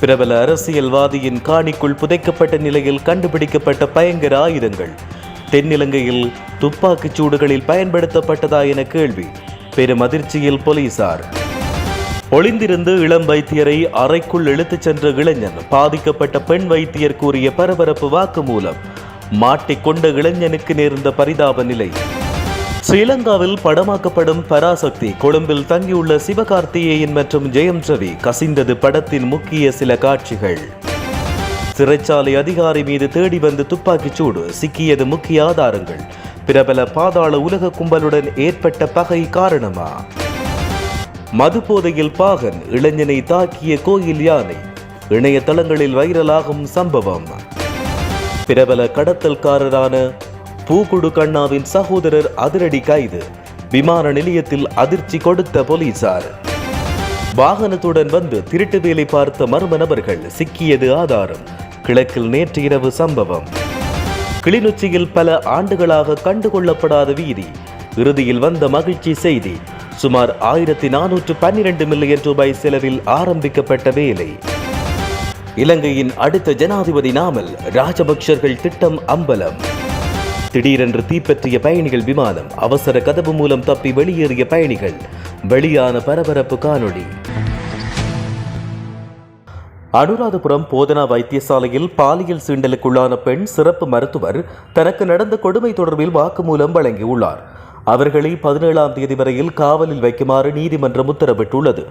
பிரபல அரசியல்வாதியின் காணிக்குள் புதைக்கப்பட்ட நிலையில் கண்டுபிடிக்கப்பட்ட பயங்கர ஆயுதங்கள். தென்னிலங்கையில் துப்பாக்கிச் சூடுகளில் பயன்படுத்தப்பட்டதா என கேள்வி. பெரும் அதிர்ச்சியில் போலீசார். ஒளிந்திருந்து இளம் வைத்தியரை அறைக்குள் இழுத்துச் சென்ற இளைஞன் பாதிக்கப்பட்ட பெண் வைத்தியர் கூறிய பரபரப்பு வாக்குமூலம் மாட்டிக்கொண்ட இளைஞனுக்கு நேர்ந்த பரிதாப நிலை. ஸ்ரீலங்காவில் படமாக்கப்படும் பராசக்தி. கொழும்பில் தங்கியுள்ள சிவகார்த்திகேயன் மற்றும் ஜெயம் ரவி கசிந்தது படத்தின் முக்கிய சில காட்சிகள். சிறைச்சாலை அதிகாரி மீது தேடி வந்து துப்பாக்கிச் சூடு சிக்கியது முக்கிய ஆதாரங்கள். பிரபல பாதாள உலக கும்பலுடன் ஏற்பட்ட பகை காரணமா? மது போதையில் பாகன் இளைஞனை தாக்கிய கோயில் யானை. இணையதளங்களில் வைரலாகும் சம்பவம். பிரபல கடத்தல்காரரான பூகுடு கண்ணாவின் சகோதரர் அதிரடி கைது. விமான நிலையத்தில் அதிர்ச்சி கொடுத்த போலீசார். வாகனத்துடன் வந்து திருட்டு வேலை பார்த்த மர்ம நபர்கள் சிக்கியது ஆதாரம். கிழக்கில் நேற்று இரவு சம்பவம். கிளிநொச்சியில் பல ஆண்டுகளாக கண்டுகொள்ளப்படாத வீதி. இறுதியில் வந்த மகிழ்ச்சி செய்தி சுமார் ஆயிரத்தி நானூற்று பன்னிரண்டு மில்லியன் ரூபாய் செலவில் ஆரம்பிக்கப்பட்ட வேலை. இலங்கையின் அடுத்த ஜனாதிபதி நாமல் ராஜபக்சர்கள் திட்டம் அம்பலம். திடீரென்று தீப்பற்றிய பயணிகள் விமானம் அவசர கதவு மூலம் தப்பி வெளியேறிய பயணிகள். வெளியான பரபரப்பு காணொளி. அனுராதபுரம் போதனா வைத்தியசாலையில் பாலியல் சீண்டலுக்குள்ளான பெண் சிறப்பு மருத்துவர் தனக்கு நடந்த கொடுமை தொடர்பில் வாக்குமூலம் வழங்கியுள்ளார். அவர்களை பதினேழாம் தேதி வரையில் காவலில் வைக்குமாறு நீதிமன்றம் உத்தரவிட்டுள்ளது.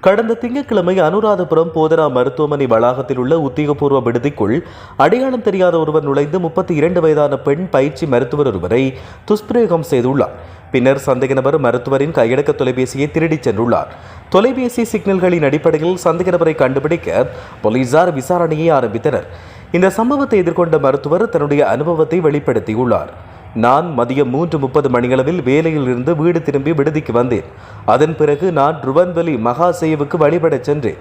கடந்த திங்கட்கிழமை அனுராதபுரம் போதனா மருத்துவமனை வளாகத்தில் உள்ள உத்தியோகபூர்வ விடுதிக்குள் அடையாளம் தெரியாத ஒருவர் நுழைந்து முப்பத்தி இரண்டு வயதான பெண் பயிற்சி மருத்துவர் ஒருவரை துஷ்பிரயோகம் செய்துள்ளார். பின்னர் சந்தேக நபர் மருத்துவரின் கையடக்க தொலைபேசியை திருடிச் சென்றுள்ளார். தொலைபேசி சிக்னல்களின் அடிப்படையில் சந்தேக நபரை கண்டுபிடிக்க போலீசார் விசாரணையை ஆரம்பித்தனர். இந்த சம்பவத்தை எதிர்கொண்ட மருத்துவர் தன்னுடைய அனுபவத்தை வெளிப்படுத்தியுள்ளார். நான் மதியம் மூன்று முப்பது மணியளவில் வேலையில் இருந்து வீடு திரும்பி விடுதிக்கு வந்தேன். அதன் பிறகு நான் ருவன்வெளி மகாசேவுக்கு வழிபடச் சென்றேன்.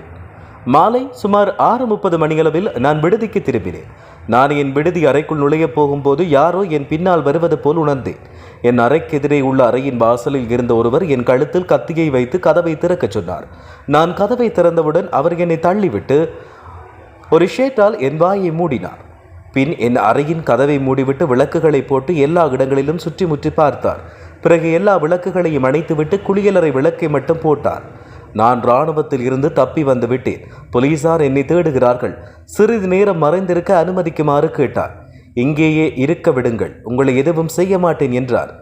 மாலை சுமார் ஆறு முப்பது மணியளவில் நான் விடுதிக்கு திரும்பினேன். நான் என் விடுதி அறைக்குள் நுழைய போகும்போது யாரோ என் பின்னால் வருவது போல் உணர்ந்தேன். என் அறைக்கு எதிரே உள்ள அறையின் வாசலில் இருந்த ஒருவர் என் கழுத்தில் கத்தியை வைத்து கதவை திறக்கச் சொன்னார். நான் கதவை திறந்தவுடன் அவர் என்னை தள்ளிவிட்டு ஒரு ஷேட்டால் என் வாயை மூடினார். பின் என் அறையின் கதவை மூடிவிட்டு விளக்குகளை போட்டு எல்லா இடங்களிலும் சுற்றி முற்றி பார்த்தார். பிறகு எல்லா விளக்குகளையும் அணைத்துவிட்டு குளியலறை விளக்கை மட்டும் போட்டார். நான் இராணுவத்தில் இருந்து தப்பி வந்து விட்டேன். போலீசார் என்னை தேடுகிறார்கள். சிறிது நேரம் மறைந்திருக்க அனுமதிக்குமாறு கேட்டார். இங்கேயே இருக்க விடுங்கள். உங்களை எதுவும் செய்ய மாட்டேன் என்றார்.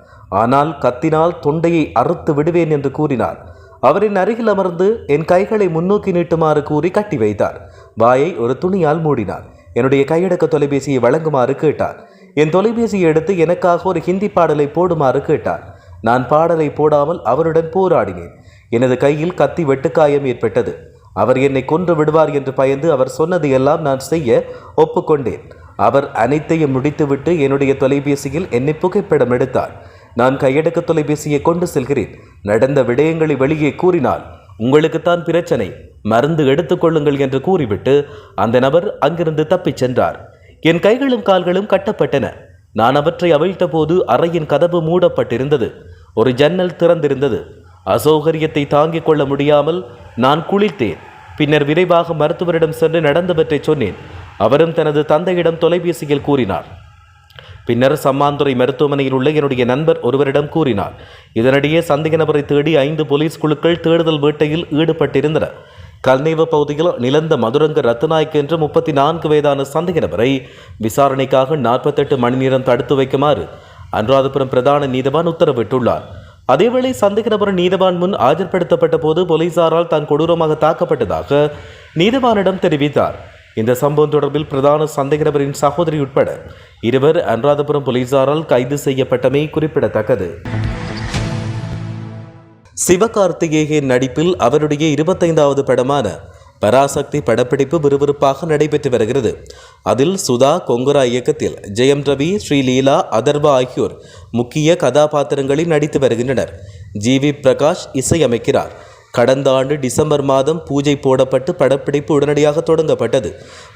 ஆனால் கத்தினால் தொண்டையை அறுத்து விடுவேன் என்று கூறினார். அவரின் அருகில் அமர்ந்து என் கைகளை முன்னோக்கி நீட்டுமாறு கூறி கட்டி வைத்தார். வாயை ஒரு துணியால் மூடினார். என்னுடைய கையடக்க தொலைபேசியை வழங்குமாறு கேட்டார். என் தொலைபேசியை எடுத்து எனக்காக ஒரு ஹிந்தி பாடலை போடுமாறு கேட்டார். நான் பாடலை போடாமல் அவருடன் போராடினேன். எனது கையில் கத்தி வெட்டுக்காயம் ஏற்பட்டது. அவர் என்னை கொன்று விடுவார் என்று பயந்து அவர் சொன்னதையெல்லாம் நான் செய்ய ஒப்புக்கொண்டேன். அவர் அனைத்தையும் முடித்துவிட்டு என்னுடைய தொலைபேசியில் என்னை புகைப்படம் எடுத்தார். நான் கையடக்க தொலைபேசியை கொண்டு செல்கிறேன். நடந்த விடயங்களை வெளியே கூறினால் உங்களுக்குத்தான் பிரச்சனை. மருந்து எடுத்துக்கொள்ளுங்கள் என்று கூறிவிட்டு அந்த நபர் அங்கிருந்து தப்பிச் சென்றார். என் கைகளும் கால்களும் கட்டப்பட்டன. நான் அவற்றை அவிழ்த்த போது அறையின் கதவு மூடப்பட்டிருந்தது. ஒரு ஜன்னல் திறந்திருந்தது. அசௌகரியத்தை தாங்கிக் கொள்ள முடியாமல் நான் குளித்தேன். பின்னர் விரைவாக மருத்துவரிடம் சென்று நடந்தவற்றை சொன்னேன். அவரும் தனது தந்தையிடம் தொலைபேசியில் கூறினார். பின்னர் சம்மாந்துறை மருத்துவமனையில் உள்ள என்னுடைய நண்பர் ஒருவரிடம் கூறினார். இதனிடையே சந்தேக நபரை தேடி ஐந்து போலீஸ் குழுக்கள் தேடுதல் வேட்டையில் ஈடுபட்டிருந்தன. கல்நீவு பகுதியில் நிலந்த மதுரங்க ரத்நாயக் என்ற முப்பத்தி நான்கு வயதான சந்தேக நபரை விசாரணைக்காக நாற்பத்தெட்டு மணி நேரம் தடுத்து வைக்குமாறு அனுராதபுரம் பிரதான நீதவான் உத்தரவிட்டுள்ளார். அதேவேளை சந்தேக நபர் நீதவான் முன் ஆஜர்படுத்தப்பட்ட போது போலீசாரால் தான் கொடூரமாக தாக்கப்பட்டதாக நீதவானிடம் தெரிவித்தார். இந்த சம்பவம் தொடர்பில் பிரதான சந்தேக நபரின் சகோதரி உட்பட இருவர் அனுராதபுரம் போலீசாரால் கைது செய்யப்பட்டமை குறிப்பிடத்தக்கது. சிவகார்த்திகேயன் நடிப்பில் அவருடைய இருபத்தைந்தாவது படமான பராசக்தி படப்பிடிப்பு விறுவிறுப்பாக நடைபெற்று வருகிறது. அதில் சுதா கொங்குரா இயக்கத்தில் ஜெயம் ரவி ஸ்ரீலீலா அதர்வா ஆகியோர் முக்கிய கதாபாத்திரங்களில் நடித்து வருகின்றனர். ஜி வி பிரகாஷ் இசையமைக்கிறார். கடந்த ஆண்டு டிசம்பர் மாதம் பூஜை போடப்பட்டு படப்பிடிப்பு உடனடியாக தொடங்கப்பட்டது.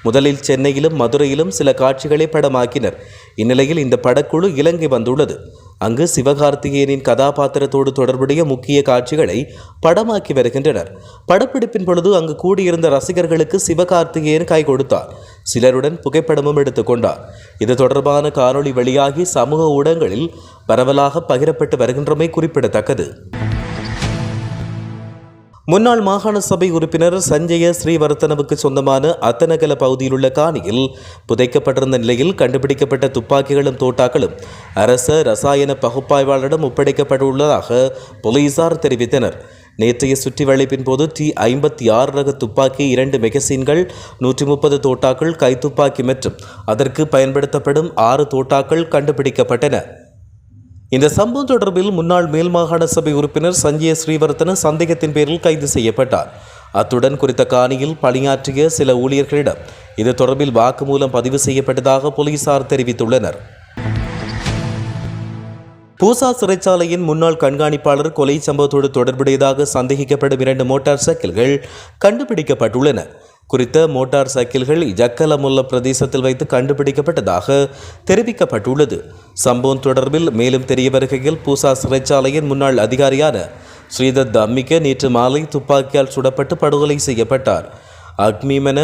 முதலில் சென்னையிலும் மதுரையிலும் சில காட்சிகளை படமாக்கினர். இந்நிலையில் இந்த படக்குழு இலங்கை வந்துள்ளது. அங்கு சிவகார்த்திகேயனின் கதாபாத்திரத்தோடு தொடர்புடைய முக்கிய காட்சிகளை படமாக்கி வருகின்றனர். படப்பிடிப்பின் பொழுது அங்கு கூடியிருந்த ரசிகர்களுக்கு சிவகார்த்திகேயன் கை கொடுத்தார். சிலருடன் புகைப்படமும் எடுத்துக்கொண்டார் இது தொடர்பான காணொளி வெளியாகி சமூக ஊடகங்களில் பரவலாக பகிரப்பட்டு வருகின்றமை குறிப்பிடத்தக்கது. முன்னாள் மாகாண சபை உறுப்பினர் சஞ்சய ஸ்ரீவர்த்தனவுக்கு சொந்தமான அத்தனகல பகுதியில் உள்ள காணியில் புதைக்கப்பட்டிருந்த நிலையில் கண்டுபிடிக்கப்பட்ட துப்பாக்கிகளும் தோட்டாக்களும் அரச ரசாயன பகுப்பாய்வாளரிடம் ஒப்படைக்கப்பட்டுள்ளதாக போலீசார் தெரிவித்தனர். நேற்றைய சுற்றி வளைப்பின் போது டி ஐம்பத்தி ஆறு ரக துப்பாக்கி இரண்டு மெகசீன்கள் நூற்றி முப்பது தோட்டாக்கள் கைத்துப்பாக்கி மற்றும் அதற்கு பயன்படுத்தப்படும் ஆறு தோட்டாக்கள் கண்டுபிடிக்கப்பட்டன. இந்த சம்பவம் தொடர்பில் முன்னாள் மேல் மாகாண சபை உறுப்பினர் சஞ்சய ஸ்ரீவர்த்தன சந்தேகத்தின் பேரில் கைது செய்யப்பட்டார். அத்துடன் குறித்த காணியில் பணியாற்றிய சில ஊழியர்களிடம் இது தொடர்பில் வாக்குமூலம் பதிவு செய்யப்பட்டதாக போலீசார் தெரிவித்துள்ளனர். பூசா சிறைச்சாலையின் முன்னாள் கண்காணிப்பாளர் கொலை சம்பவத்தோடு தொடர்புடையதாக சந்தேகிக்கப்படும் இரண்டு மோட்டார் சைக்கிள்கள் கண்டுபிடிக்கப்பட்டுள்ளன. குறித்த மோட்டார் சைக்கிள்கள் ஜக்கலமுல்ல பிரதேசத்தில் வைத்து கண்டுபிடிக்கப்பட்டதாக தெரிவிக்கப்பட்டுள்ளது. சம்பவம் தொடர்பில் மேலும் தெரிய வருகையில் பூசா சிறைச்சாலையின் முன்னாள் அதிகாரியான ஸ்ரீதத் அம்மிக்க நேற்று மாலை துப்பாக்கியால் சுடப்பட்டு படுகொலை செய்யப்பட்டார். அக்மிமென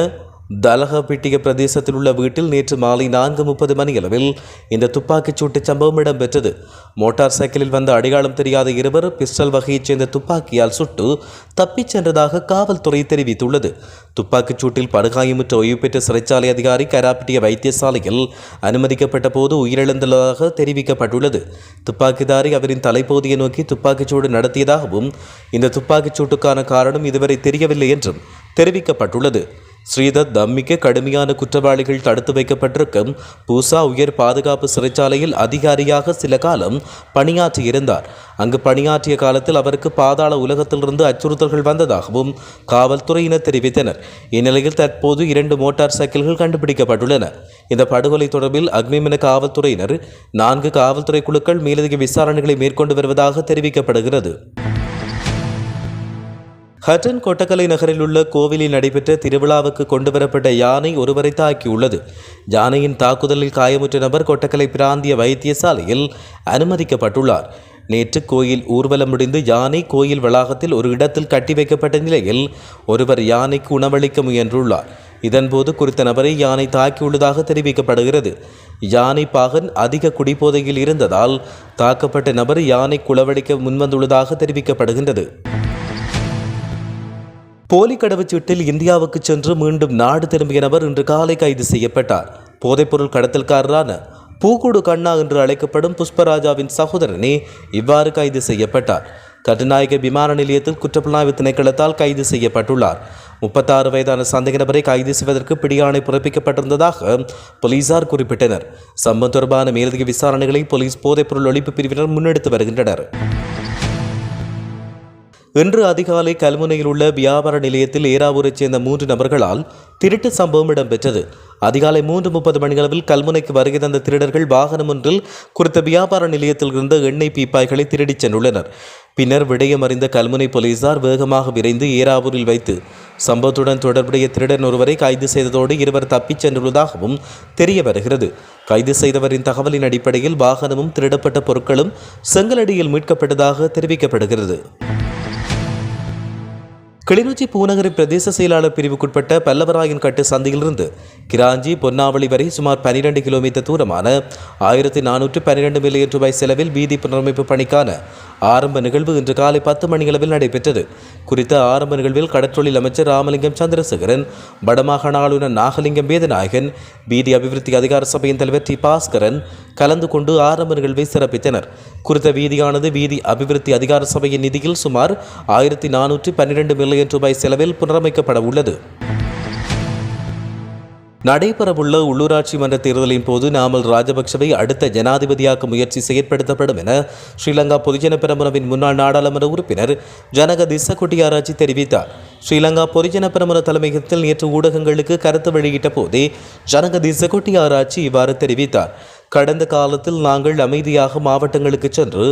தலகபிட்டிய பிரதேசத்தில் உள்ள வீட்டில் நேற்று மாலை நான்கு முப்பது மணியளவில் இந்த துப்பாக்கிச் சூட்டு சம்பவம் இடம்பெற்றது. மோட்டார் சைக்கிளில் வந்த அடையாளம் தெரியாத இருவர் பிஸ்டல் வகையைச் சேர்ந்த துப்பாக்கியால் சுட்டு தப்பிச் சென்றதாக காவல்துறை தெரிவித்துள்ளது. துப்பாக்கிச் சூட்டில் படுகாயமுற்ற ஓய்வு பெற்ற சிறைச்சாலை அதிகாரி கராப்பிட்டிய வைத்தியசாலையில் அனுமதிக்கப்பட்ட போது உயிரிழந்துள்ளதாக தெரிவிக்கப்பட்டுள்ளது. துப்பாக்கிதாரி அவரின் தலைப்பகுதியை நோக்கி துப்பாக்கிச் சூடு நடத்தியதாகவும் இந்த துப்பாக்கிச் சூட்டுக்கான காரணம் இதுவரை தெரியவில்லை என்றும் தெரிவிக்கப்பட்டுள்ளது. ஸ்ரீதத் தம்மிக்கு கடுமையான குற்றவாளிகள் தடுத்து வைக்கப்பட்டிருக்கும். பூசா உயர் பாதுகாப்பு சிறைச்சாலையில் அதிகாரியாக சில காலம் பணியாற்றியிருந்தார் அங்கு பணியாற்றிய காலத்தில் அவருக்கு பாதாள உலகத்திலிருந்து அச்சுறுத்தல்கள் வந்ததாகவும் காவல்துறையினர் தெரிவித்தனர். இந்நிலையில் தற்போது இரண்டு மோட்டார் சைக்கிள்கள் கண்டுபிடிக்கப்பட்டுள்ளன. இந்த படுகொலை தொடர்பில் அக்னிமின காவல்துறையினர் நான்கு காவல்துறை குழுக்கள் மேலதிக விசாரணைகளை மேற்கொண்டு வருவதாக தெரிவிக்கப்படுகிறது. ஹட்டன் கொட்டக்கலை நகரில் உள்ள கோவிலில் நடைபெற்ற திருவிழாவுக்கு கொண்டுவரப்பட்ட யானை ஒருவரை தாக்கியுள்ளது. யானையின் தாக்குதலில் காயமுற்ற நபர் கொட்டக்கலை பிராந்திய வைத்தியசாலையில் அனுமதிக்கப்பட்டுள்ளார். நேற்று கோயில் ஊர்வலம் முடிந்து யானை கோயில் வளாகத்தில் ஒரு இடத்தில் கட்டி வைக்கப்பட்ட நிலையில் ஒருவர் யானைக்கு உணவளிக்க முயன்றுள்ளார். இதன்போது குறித்த நபரை யானை தாக்கியுள்ளதாக தெரிவிக்கப்படுகிறது. யானை பாகன் அதிக குடிபோதையில் இருந்ததால் தாக்கப்பட்ட நபர் யானை குளவழிக்க முன்வந்துள்ளதாக தெரிவிக்கப்படுகின்றது. போலி கடவுச்சீட்டில் இந்தியாவுக்கு சென்று மீண்டும் நாடு திரும்பிய நபர் இன்று காலை கைது செய்யப்பட்டார். போதைப்பொருள் கடத்தல்காரரான பூக்கூடு கண்ணா என்று அழைக்கப்படும் புஷ்பராஜாவின் சகோதரனே இவ்வாறு கைது செய்யப்பட்டார். கட்டுநாயக விமான நிலையத்தில் குற்றப்புலனாய்வு திணைக்களத்தால் கைது செய்யப்பட்டுள்ளார். முப்பத்தாறு வயதான சந்தேக நபரை கைது செய்வதற்கு பிடியாணை பிறப்பிக்கப்பட்டிருந்ததாக போலீசார் குறிப்பிட்டனர். சம்பவம் தொடர்பான மேலதிக விசாரணைகளை போலீஸ் போதைப்பொருள் ஒழிப்பு பிரிவினர் முன்னெடுத்து வருகின்றனர். இன்று அதிகாலை கல்முனையில் உள்ள வியாபார நிலையத்தில் ஏராவூரைச் சேர்ந்த மூன்று நபர்களால் திருட்டு சம்பவம் இடம்பெற்றது. அதிகாலை மூன்று முப்பது மணியளவில் கல்முனைக்கு வருகை தந்த திருடர்கள் வாகனம் ஒன்றில் குறித்த வியாபார நிலையத்தில் இருந்த எண்ணெய் பீப்பாய்களை திருடிச் சென்றுள்ளனர். பின்னர் விடயம் அறிந்த கல்முனை போலீசார் வேகமாக விரைந்து ஏராவூரில் வைத்து சம்பவத்துடன் தொடர்புடைய திருடன் ஒருவரை கைது செய்ததோடு இருவர் தப்பிச் சென்றுள்ளதாகவும் தெரிய வருகிறது. கைது செய்தவரின் தகவலின் அடிப்படையில் வாகனமும் திருடப்பட்ட பொருட்களும் செங்கலடியில் மீட்கப்பட்டதாக தெரிவிக்கப்படுகிறது. கிளிநொச்சி பூநகரி பிரதேச செயலாளர் பிரிவுக்குட்பட்ட பல்லவராயன் கட்டு சந்தையிலிருந்து கிராஞ்சி பொன்னாவளி வரை சுமார் பனிரெண்டு கிலோமீட்டர் தூரமான ஆயிரத்தி நானூற்று பன்னிரெண்டு மில்லியன் ரூபாய் செலவில் வீதி புனரமைப்பு பணிக்கான ஆரம்ப நிகழ்வு இன்று காலை பத்து மணியளவில் நடைபெற்றது. குறித்த ஆரம்ப நிகழ்வில் கடற்றொழில் அமைச்சர் ராமலிங்கம் சந்திரசேகரன் வடமாகாண ஆளுநர் நாகலிங்கம் வேதநாயகன் வீதி அபிவிருத்தி அதிகார சபையின் தலைவர் டி. பாஸ்கரன் கலந்து கொண்டு ஆரம்ப நிகழ்வை சிறப்பித்தனர். குறித்த வீதியானது வீதி அபிவிருத்தி அதிகார சபையின் நிதியில் சுமார் ஆயிரத்தி நானூற்றி பன்னிரண்டு மில்லியன் ரூபாய் செலவில் புனரமைக்கப்பட உள்ளது. நடைபெறவுள்ள உள்ளூராட்சி மன்ற தேர்தலின் போது நாமல் ராஜபக்சவை அடுத்த ஜனாதிபதியாக்க முயற்சி செயற்படுத்தப்படும் என ஸ்ரீலங்கா பொதுஜன பெரமுனவின் முன்னாள் நாடாளுமன்ற உறுப்பினர் ஜனக திசகுட்டியாராஜி தெரிவித்தார். ஸ்ரீலங்கா பொதுஜன பெரமுன தலைமையகத்தில் நேற்று ஊடகங்களுக்கு கருத்து வெளியிட்ட போதே ஜனக திசகுட்டியாராஜி இவ்வாறு தெரிவித்தார். கடந்த காலத்தில் நாங்கள் அமைதியாக மாவட்டங்களுக்கு சென்று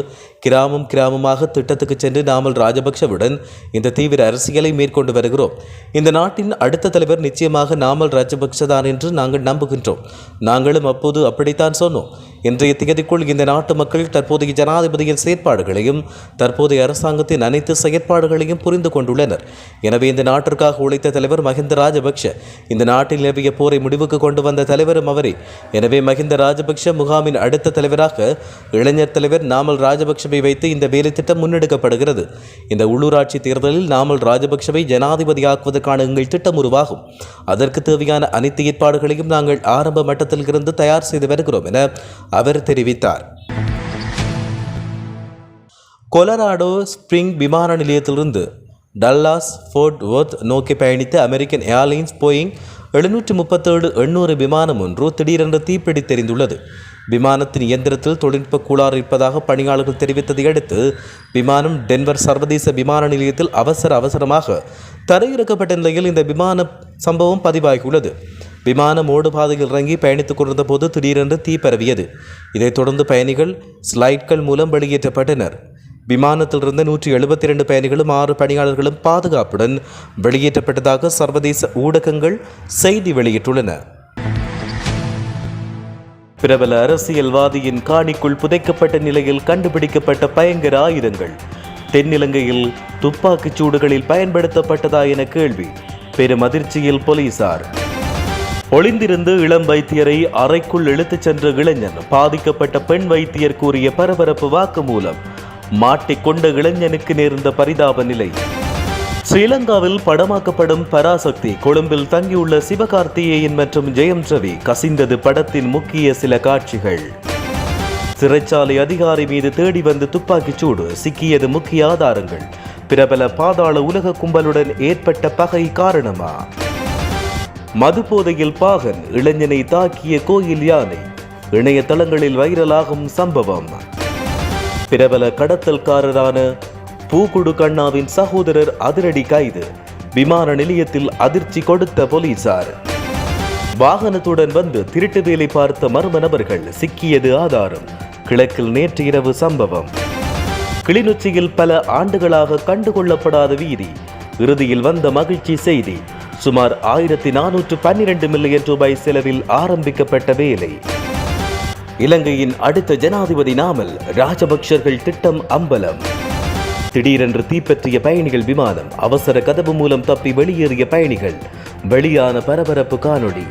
கிராமம் கிராமமாக திட்டத்துக்கு சென்று நாமல் ராஜபக்சவுடன் இந்த தீவிர அரசியலை மேற்கொண்டு வருகிறோம். இந்த நாட்டின் அடுத்த தலைவர் நிச்சயமாக நாமல் ராஜபக்ச தான் என்று நாங்கள் நம்புகின்றோம். நாங்களும் அப்போது அப்படித்தான் சொன்னோம். இன்றைய திகதிக்குள் இந்த நாட்டு மக்கள் தற்போதைய ஜனாதிபதியின் செயற்பாடுகளையும் தற்போதைய அரசாங்கத்தின் அனைத்து செயற்பாடுகளையும் புரிந்து கொண்டுள்ளனர். எனவே இந்த நாட்டிற்காக உழைத்த தலைவர் மஹிந்த ராஜபக்ஷ இந்த நாட்டில் நிலவிய போரை முடிவுக்கு கொண்டு வந்த தலைவரும் அவரே. எனவே மஹிந்த ராஜபக்ஷ முகாமின் அடுத்த தலைவராக இளைஞர் தலைவர் நாமல் ராஜபக்ஷவை வைத்து இந்த வேலை திட்டம் முன்னெடுக்கப்படுகிறது. இந்த உள்ளூராட்சி தேர்தலில் நாமல் ராஜபக்ஷவை ஜனாதிபதியாக்குவதற்கான எங்கள் திட்டம் உருவாகும். அதற்கு தேவையான அனைத்து ஏற்பாடுகளையும் நாங்கள் ஆரம்ப மட்டத்தில் இருந்து தயார் செய்து வருகிறோம் என அவர் தெரிவித்தார். கொலராடோ ஸ்பிரிங் விமான நிலையத்திலிருந்து டல்லாஸ் ஃபோர்ட் ஒர்த் நோக்கி பயணித்த அமெரிக்கன் ஏர்லைன்ஸ் போயிங் எழுநூற்று முப்பத்தேழு எண்ணூறு விமானம் ஒன்று திடீரென்று தீப்பிடி தெரிந்துள்ளது. விமானத்தின் இயந்திரத்தில் தொழில்நுட்ப கூளாறு இருப்பதாக பணியாளர்கள் தெரிவித்ததை அடுத்து விமானம் டென்வர் சர்வதேச விமான நிலையத்தில் அவசர அவசரமாக தரையிறக்கப்பட்ட நிலையில் இந்த விமான சம்பவம் பதிவாகியுள்ளது. விமானம் ஓடுபாதையில் இறங்கி பயணித்துக் கொண்டிருந்த போது திடீரென்று தீ பரவியது. இதைத் தொடர்ந்து பயணிகள் ஸ்லைட்கள் மூலம் வெளியேற்றப்பட்டனர். விமானத்தில் இருந்த நூற்றி எழுபத்தி இரண்டு பயணிகளும் ஆறு பணியாளர்களும் பாதுகாப்புடன் வெளியேற்றப்பட்டதாக சர்வதேச ஊடகங்கள் செய்தி வெளியிட்டுள்ளன. பிரபல அரசியல்வாதியின் காணிக்குள் புதைக்கப்பட்ட நிலையில் கண்டுபிடிக்கப்பட்ட பயங்கர ஆயுதங்கள். தென்னிலங்கையில் துப்பாக்கிச் சூடுகளில் பயன்படுத்தப்பட்டதா என கேள்வி. பெரும் அதிர்ச்சியில் போலீசார். ஒளிந்திருந்து இளம் வைத்தியரை அறைக்குள் இழுத்துச் சென்ற இளைஞன் பாதிக்கப்பட்ட பெண் வைத்தியர் கூறிய பரபரப்பு வாக்குமூலம் மாட்டிக்கொண்ட இளைஞனுக்கு நேர்ந்த பரிதாப நிலை. ஸ்ரீலங்காவில் படமாக்கப்படும் பராசக்தி கொழும்பில் தங்கியுள்ள சிவகார்த்திகேயன் மற்றும் ஜெயம் ரவி கசிந்தது படத்தின் முக்கிய சில காட்சிகள். சிறைச்சாலை அதிகாரி மீது தேடி வந்து துப்பாக்கிச் சூடு சிக்கியது முக்கிய ஆதாரங்கள். பிரபல பாதாள உலக கும்பலுடன் ஏற்பட்ட பகை காரணமா? மது போதையில் பாகன் இளைஞனை தாக்கிய கோயில் யானை. இணையதளங்களில் வைரலாகும் சம்பவம். பிரபல கடத்தல்காரரான பூக்குடு கண்ணாவின் சகோதரர் அதிரடி கைது. விமான நிலையத்தில் அதிர்ச்சி கொடுத்த போலீசார். வாகனத்துடன் வந்து திருட்டு வேலை பார்த்த மர்ம நபர்கள் சிக்கியது ஆதாரம். கிழக்கில் நேற்று இரவு சம்பவம். கிளிநொச்சியில் பல ஆண்டுகளாக கண்டுகொள்ளப்படாத வீதி. இறுதியில் வந்த மகிழ்ச்சி செய்தி சுமார் ஆயிரத்தி நானூற்று பன்னிரண்டு மில்லியன் ரூபாய் செலவில் ஆரம்பிக்கப்பட்ட வேலை. இலங்கையின் அடுத்த ஜனாதிபதி நாமல் ராஜபக்சர்கள் திட்டம் அம்பலம். திடீரென்று தீப்பற்றிய பயணிகள் விமானம் அவசர கதவு மூலம் தப்பி வெளியேறிய பயணிகள் வெளியான பரபரப்பு காணொளி.